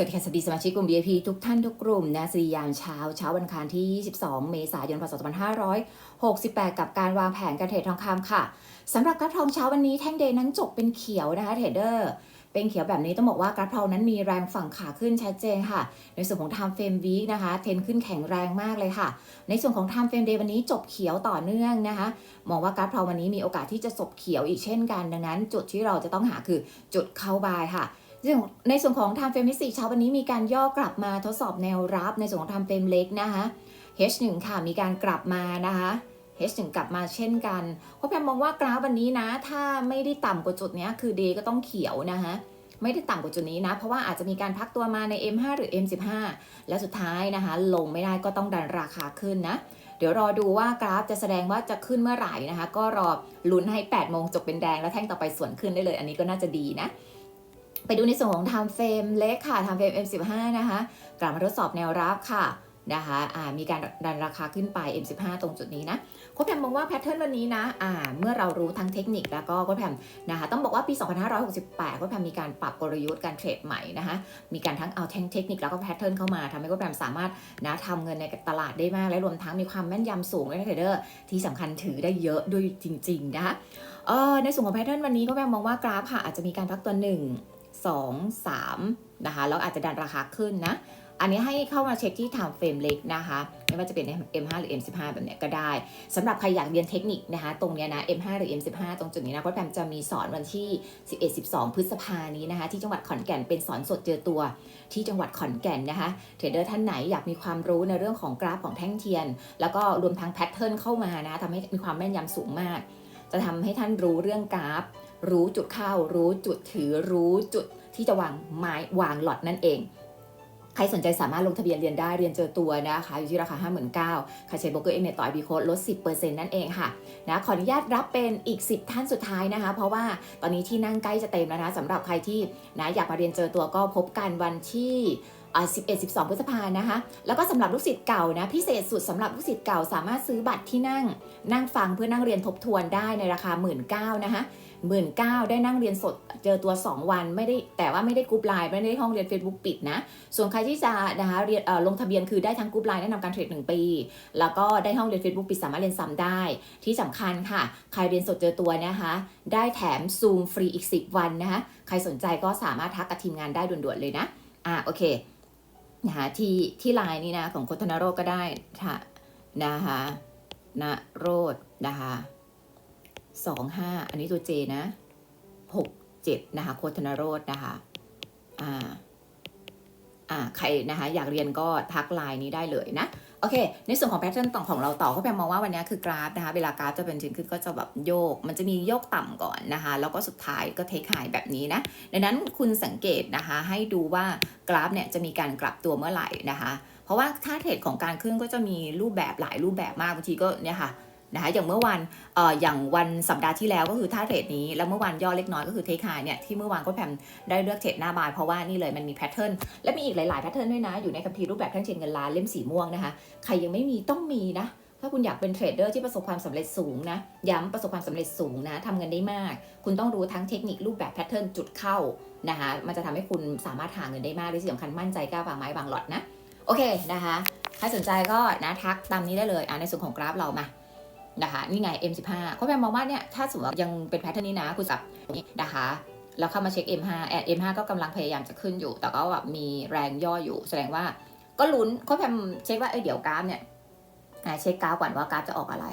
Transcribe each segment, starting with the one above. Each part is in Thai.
สวัสดีค่ะสวัสดีสมาชิกกลุ่ม VIP ทุกท่านทุกกลุ่มนะสียามเช้าเช้าวันอังคารที่ 22 เมษายน พศ 2568 กับการวางแผนการเทรดทองคำค่ะสำหรับกราฟทองเช้าวันนี้แท่งเดย์นั้นจบเป็นเขียวนะคะเทรดเดอร์เป็นเขียวแบบนี้ต้องบอกว่ากราฟทองนั้นมีแรงฝั่งขาขึ้นชัดเจนค่ะ ในส่วนของ time frame week นะคะเทนขึ้นแข็งแรงมากเลยค่ะ ในส่วนของ time frame day วันนี้จบเขียวต่อเนื่องนะคะ มองว่ากราฟทองวันนี้มีโอกาสที่จะจบเขียวอีกเช่นกันดังนั้น จุดที่เราจะต้องหาคือจุดเข้าบายค่ะ ซึ่งในส่วนของ time frame ที่เช้าวันนี้มีการย่อกลับมาทดสอบแนวรับในส่วนของ time frame เล็กนะคะ H1 ค่ะมีการกลับมานะคะ H1 กลับมาเช่นกันเพราะแพมมองว่ากราฟวันนี้นะ ถ้าไม่ได้ต่ำกว่าจุดนี้คือ day ก็ต้องเขียวนะคะไม่ได้ต่ำกว่าจุดนี้นะ เพราะว่าอาจจะมีการพักตัวมาใน M5 หรือ M15 และสุดท้ายนะคะ ลงไม่ได้ก็ต้องดันราคาขึ้นนะ เดี๋ยวรอดูว่ากราฟจะแสดงว่าจะขึ้นเมื่อไหร่นะคะ ก็รอลุ้นให้ 8 โมงจบเป็นแดง แล้วแท่งต่อไปสวนขึ้นได้เลย อันนี้ก็น่าจะดีนะ ไปดูในส่วนของ time frame เล็กค่ะ time frame M15 นะคะกลับมาทดสอบแนวรับค่ะนะคะมีการดันราคาขึ้นไป M15 ตรงจุดนี้นะโค้ชแพมมองว่าแพทเทิร์นวันนี้นะอ่าเมื่อเรารู้ทั้งเทคนิคแล้วก็โค้ชแพมนะคะต้องบอกว่าปี 2568โค้ชแพมมีการปรับกลยุทธ์การเทรดใหม่นะคะมีการทั้งเอาแทงเทคนิคแล้วก็แพทเทิร์นเข้ามาทำให้โค้ชแพมสามารถนะทำเงินในตลาดได้มาก และรวมทั้งมีความแม่นยำสูงด้วยนะเทรดเดอร์ที่สำคัญถือได้เยอะด้วยจริง ๆ นะคะในส่วนของแพทเทิร์นวันนี้โค้แพมมองว่ากราฟค่ะอาจจะมีการพักตัวหนึ่ง 2 3 นะคะ แล้วอาจจะดันราคาขึ้นนะ อันนี้ให้เข้ามาเช็คที่ time frame เล็กนะคะ ไม่ว่าจะเป็น M5 หรือ M15 แบบเนี้ยก็ได้สำหรับใครอยากเรียนเทคนิคนะคะ ตรงเนี้ยนะ M5 หรือ M15 ตรงจุดนี้นะเพราะแพมจะมีสอนวันที่ 11-12 พฤษภานี้นะคะ ที่จังหวัดขอนแก่นเป็นสอนสดเจอตัวที่จังหวัดขอนแก่นนะคะเทรดเดอร์ท่านไหนอยากมีความรู้ในเรื่องของกราฟของแท่งเทียน แล้วก็รวมทั้งแพทเทิร์นเข้ามานะทำให้มีความแม่นยำสูงมาก จะทำให้ท่านรู้เรื่องกราฟ รู้จุดเข้า รู้จุดถือ รู้จุดที่จะวางไม้วางหลอดนั่นเองใครสนใจสามารถลงทะเบียนเรียนได้เรียนเจอตัวนะคะ อยู่ที่ราคา 59,000ใครใช้โบรกเกอร์เองเนี่ยต่อยบีโค้ดลด 10%นั่นเองค่ะนะขออนุญาตรับเป็นอีก 10 ท่านสุดท้ายนะคะ เพราะว่าตอนนี้ที่นั่งใกล้จะเต็มแล้วนะสำหรับใครที่นะอยากมาเรียนเจอตัวก็พบกันวันที่ 11 12 พฤษภานะคะ แล้วก็สำหรับลูกศิษย์เก่านะ พิเศษสุดสำหรับลูกศิษย์เก่าสามารถซื้อบัตรที่นั่ง นั่งฟังเพื่อนั่งเรียนทบทวนได้ในราคา 1 9ื่นนะคะหมื่นเได้นั่งเรียนสดเจอตัว 2 วันไม่ได้แต่ว่าไม่ได้กรุ๊ปไลน์ไม่ได้ห้องเรียน Facebook ปิดนะ ส่วนใครที่จะนะคะเรียนลงทะเบียนคือได้ทั้งกรุ๊ปไลน์แนะนำการเทรด1ปี แล้วก็ได้ห้องเรียน Facebook ปิดสามารถเรียนซ้ำได้ ที่สำคัญค่ะ ใครเรียนสดเจอตัวนะคะ ได้แถมซูมฟรีอีก 10 วันนะคะใครสนใจก็สามารถทักกับทีมงานได้ด่วนๆเลยนะอะโอเค นะคะที่ที่ไลน์นี่นะของโคทนาโรก็ได้ค่ะนะคะนโรดนะคะสองห้าอันนี้ตัวเจนะหกเจ็ดนะคะโคทนาโรดนะคะอ่าอ่าใครนะคะอยากเรียนก็ทักไลน์นี้ได้เลยนะ โอเค ในส่วนของแพทเทิร์นต่อของเราต่อก็แพมมองว่าวันนี้คือกราฟนะคะ เวลากราฟจะเป็นชิ้นขึ้นก็จะแบบโยก มันจะมีโยกต่ำก่อนนะคะ แล้วก็สุดท้ายก็เทคไฮแบบนี้นะ ดังนั้นคุณสังเกตนะคะ ให้ดูว่ากราฟเนี่ยจะมีการกลับตัวเมื่อไหร่นะคะ เพราะว่าถ้าเทรดของการขึ้นก็จะมีรูปแบบหลายรูปแบบมากบางทีก็เนี่ยค่ะ นะคะอย่างเมื่อวันออย่างวันสัปดาห์ที่แล้วก็คือท่าเทรดนี้ แล้วเมื่อวันย่อเล็กน้อยก็คือเทคไฮเนี่ยที่เมื่อวานก็แพมได้เลือกเทรดหน้าบายเพราะว่านี่เลยมันมีแพทเทิร์นและมีอีกหลายๆแพทเทิร์นด้วยนะ อยู่ในคัมภีร์รูปแบบแท่งเชนเงินล้านเล่มสีม่วงนะคะ ใครยังไม่มีต้องมีนะ ถ้าคุณอยากเป็นเทรดเดอร์ที่ประสบความสำเร็จสูงนะ ย้ำประสบความสำเร็จสูงนะทำเงินได้มาก คุณต้องรู้ทั้งเทคนิครูปแบบแพทเทิร์นจุดเข้านะคะมันจะทำให้คุณสามารถหาเงินได้มากและที่สำคัญมั่นใจกล้าวางไม้วางหลอดนะโอเคนะคะใครสนใจก็นะทักตามนี้ได้เลยอะในส่วนของกราฟเรามา นะคะนี่ไง M15 เขาแปลมองว่าเนี่ยถ้าสมมติว่ายังเป็นแพทเทิร์นนี้นะคุณจับนี้นะคะแล้วเข้ามาเช็ค M5 แอด M5 ก็กำลังพยายามจะขึ้นอยู่ แต่ก็แบบมีแรงย่ออยู่ แสดงว่าก็ลุ้นเขาแพมเช็คว่าเอ้ยเดี๋ยวกราฟเนี่ยอะเช็คกราฟก่อนว่ากราฟจะออกอะไร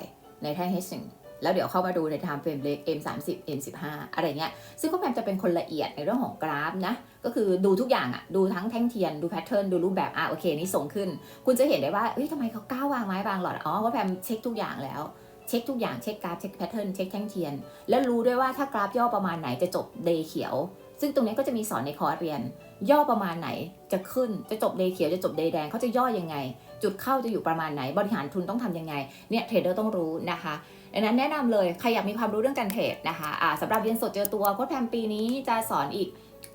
ในแท่ง H1 แล้วเดี๋ยวเข้ามาดูใน time frame เล็ก M30 M15 อะไรเงี้ย ซึ่งก็แพมจะเป็นคนละเอียดในเรื่องของกราฟนะ ก็คือดูทุกอย่างอะดูทั้งแท่งเทียน ดูแพทเทิร์น ดูรูปแบบ อะโอเค นี่ส่งขึ้น คุณจะเห็นได้ว่าเอ้ยทำไมเขาก้าววางไม้บางหลอด อ๋อก็แพมเช็คทุกอย่างแล้ว เช็คทุกอย่างเช็คกราฟเช็คแพทเทิร์นเช็คแท่งเทียน แล้วรู้ด้วยว่าถ้ากราฟย่อประมาณไหนจะจบเดย์เขียว ซึ่งตรงนี้ก็จะมีสอนในคอร์สเรียน ย่อประมาณไหนจะขึ้นจะจบเดย์เขียวจะจบเดย์แดงเขาจะย่อยังไง จุดเข้าจะอยู่ประมาณไหนบริหารทุนต้องทำยังไงเนี่ยเทรดเดอร์ต้องรู้นะคะดังนั้นแนะนำเลยใครอยากมีความรู้เรื่องการเทรดนะคะอ่าสำหรับเรียนสดเจอตัวโค้ชแพมปีนี้จะสอนอีก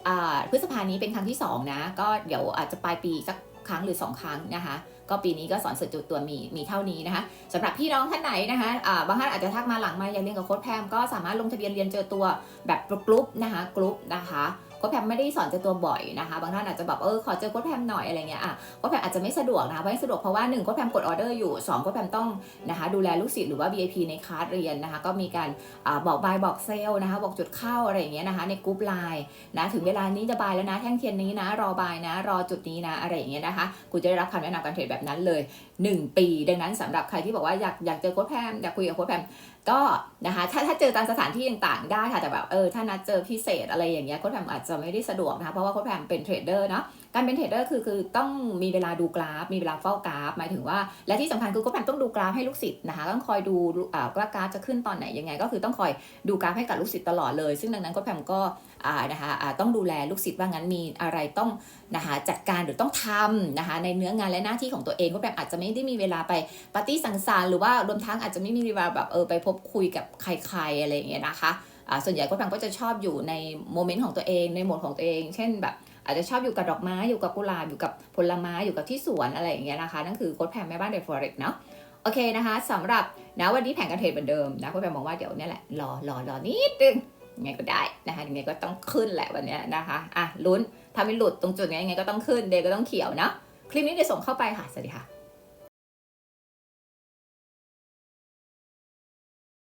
อพฤษภานี้เป็นครั้งที่2นะก็เดี๋ยวอาจจะปลายปีสัก ครั้งหรือ 2 ครั้งนะคะ ก็ปีนี้ก็สอนสดเจอตัวมีมีเท่านี้นะคะสำหรับพี่น้องท่านไหนนะคะะบางท่านอาจจะทักมาหลังมาอยากเรียนกับโค้ชแพมก็สามารถลงทะเบียนเรียนเจอตัวแบบกรุ๊ปนะคะกรุ๊ปนะคะ ค้ดแพมไม่ได้สอนเจอตัวบ่อยนะคะ บางท่านอาจจะแบบเออขอเจอโค้ดแพมหน่อยอะไรเงี้ยอะโค้ดแพมอาจจะไม่สะดวกนะคะเพราะไม่สะดวกเพราะว่าหนึ่งโค้ดแพมกดออเดอร์อยู่สองโค้ดแพมต้องนะคะดูแลลูกศิษย์หรือว่า VIP ในคลาสเรียนนะคะ ก็มีการอาบอกบายบอกเซลนะคะ บอกจุดเข้าอะไรอย่างเงี้ยนะคะ ในกรุ๊ปไลน์นะถึงเวลานี้จะบายแล้วนะแท่งเทียนนี้นะ รอบายนะ รอจุดนี้นะอะไรอย่างเงี้ยนะคะคุณจะได้รับคำแนะนำการเทรดแบบนั้นเลย 1 ปี ดังนั้นสำหรับใครที่บอกว่าอยากอยากเจอโค้ดแพมอยากคุยกับโค้ดแพม ก็นะคะถ้าถ้าเจอตามสถานที่ต่างๆ ได้ค่ะแต่แบบเออถ้านัดเจอพิเศษอะไรอย่างเงี้ยโค้ดแพมอาจจะไม่ได้สะดวกนะคะเพราะว่าโค้ดแพมเป็นเทรดเดอร์เนาะ การเป็นเทรดเดอร์คือคือต้องมีเวลาดูกราฟ มีเวลาเฝ้ากราฟ หมายถึงว่า และที่สำคัญคือโค้ดแพมต้องดูกราฟให้ลูกศิษย์นะคะต้องคอยดูอ่าว่ากราฟจะขึ้นตอนไหนยังไง ก็คือต้องคอยดูกราฟให้กับลูกศิษย์ตลอดเลย ซึ่งดังนั้นโค้ดแพมก็อ่านะคะอ่าต้องดูแลลูกศิษย์ว่างั้นมีอะไรต้องนะคะจัดการหรือต้องทำนะคะในเนื้องานและหน้าที่ของตัวเองโค้ดแพมอาจจะไม่ได้มีเวลาไปปาร์ตี้สังสรรค์หรือว่ารวมทั้งอาจจะไม่มีเวลาแบบเออไปพบคุยกับใครๆอะไรอย่างเงี้ยนะคะอ่าส่วนใหญ่ก็ฟังก็จะชอบอยู่ในโมเมนต์ของตัวเองในโหมดของตัวเอง เช่นแบบ อาจจะชอบอยู่กับดอกไม้อยู่กับกุหลาบอยู่กับผลไม้อยู่กับที่สวนอะไรอย่างเงี้ยนะคะนั่นคือโค้ดแพมแม่บ้านเดฟอเร็กเนาะโอเคนะคะสำหรับนะวันนี้แผนการเทรดเหมือนเดิมนะโค้ดแพมมองว่าเดี๋ยวเนี่ยแหละรอรอรอนิดนึงยังไงก็ได้นะคะยังไงก็ต้องขึ้นแหละวันเนี้ยนะคะอะลุ้นถ้าไม่หลุดตรงจุดเนี้ยยังไงก็ต้องขึ้นเดย์ก็ต้องเขียวเนาะคลิปนี้เดี๋ยวส่งเข้าไปค่ะสวัสดีค่ะ